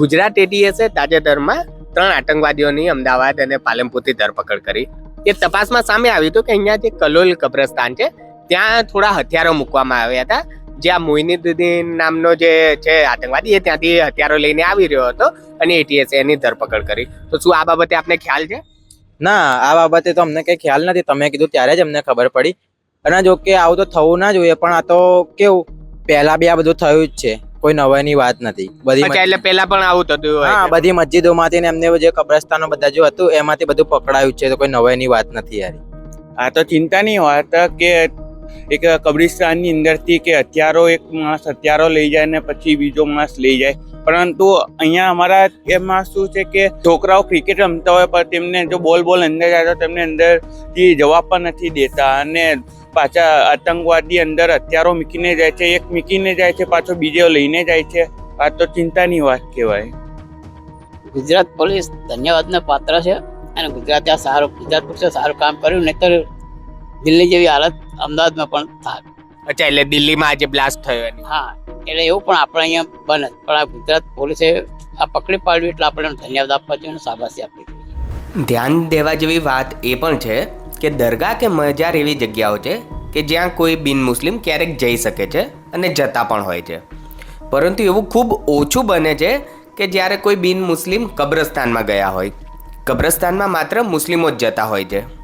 ગુજરાત એટીએસે તાજેતરમાં ત્રણ આતંકવાદીઓની અમદાવાદ અને પાલનપુરથી ધરપકડ કરી. એ તપાસમાં સામે આવ્યું હતું કે અહીંયા જે કલોલ કબ્રસ્તાન છે, ત્યાં થોડા હથિયારો મૂકવામાં આવ્યા હતા. જે આ મોઇનુદ્દીન નામનો જે છે આતંકવાદી, એ ત્યાંથી હથિયારો લઈને આવી રહ્યો હતો અને એટીએસે એની ધરપકડ કરી. તો શું આ બાબતે આપને ખ્યાલ છે? ના, આ બાબતે તો અમને કઈ ખ્યાલ નથી. તમે કીધું ત્યારે જ અમને ખબર પડી. અને જો કે આવું તો થવું ના જોઈએ, પણ આ તો કેવું? પહેલા બી આ બધું થયું જ છે. કોઈ નવાઈની વાત નથી. બધી એટલે પેલા પણ આવું થતું હોય હા બધી મસ્જિદોમાંથી ને એમને જે કબ્રસ્તાનો બધા જે હતું એમાંથી બધું પકડાયું છે તો કોઈ નવાઈની વાત નથી યાર. આ તો ચિંતાની વાત કે એક કબ્રિસ્તાનની અંદરથી કે હથિયારો એક માણસ હથિયારો લઈ જાય ને પછી બીજો માણસ લઈ જાય. પરંતુ અહીંયા અમારા એમાં શું છે કે છોકરાઓ ક્રિકેટ રમતા હોય પણ તેમને જો બોલ બોલ અંદર જાય તો તેમને અંદરથી જવાબ પણ નથી દેતા અને પાછા આતંકવાદી અંદર હથિયારો મૂકીને જાય છે એક મૂકીને જાય છે પાછો બીજો લઈને જાય છે. આ તો ચિંતાની વાત કહેવાય. ગુજરાત પોલીસ ધન્યવાદને પાત્ર છે અને ગુજરાતે આ સારું ગુજરાત પોલીસે સારું કામ કર્યું નહીતર દિલ્હી જેવી હાલત અમદાવાદમાં પણ થાય. અચ્છા એટલે દિલ્હીમાં આજે બ્લાસ્ટ થયો એની. હા એટલે એવું પણ આપણે અહીંયા બને. પણ આ ગુજરાત પોલીસે આ પકડી પાડ્યું એટલે આપણે ધન્યવાદ આપવા જોઈએ અને શાબાશી આપવી જોઈએ. ધ્યાન દેવા જેવી વાત એ પણ છે કે દરગાહ કે મજાર એવી જગ્યાઓ છે કે જ્યાં કોઈ બિન મુસ્લિમ ક્યારેક જઈ શકે છે અને જતા પણ હોય છે. પરંતુ એવું ખૂબ ઓછું બને છે કે જ્યારે કોઈ બિન મુસ્લિમ કબ્રસ્તાનમાં ગયા હોય. કબ્રસ્તાનમાં માત્ર મુસ્લિમો જ જતા હોય છે.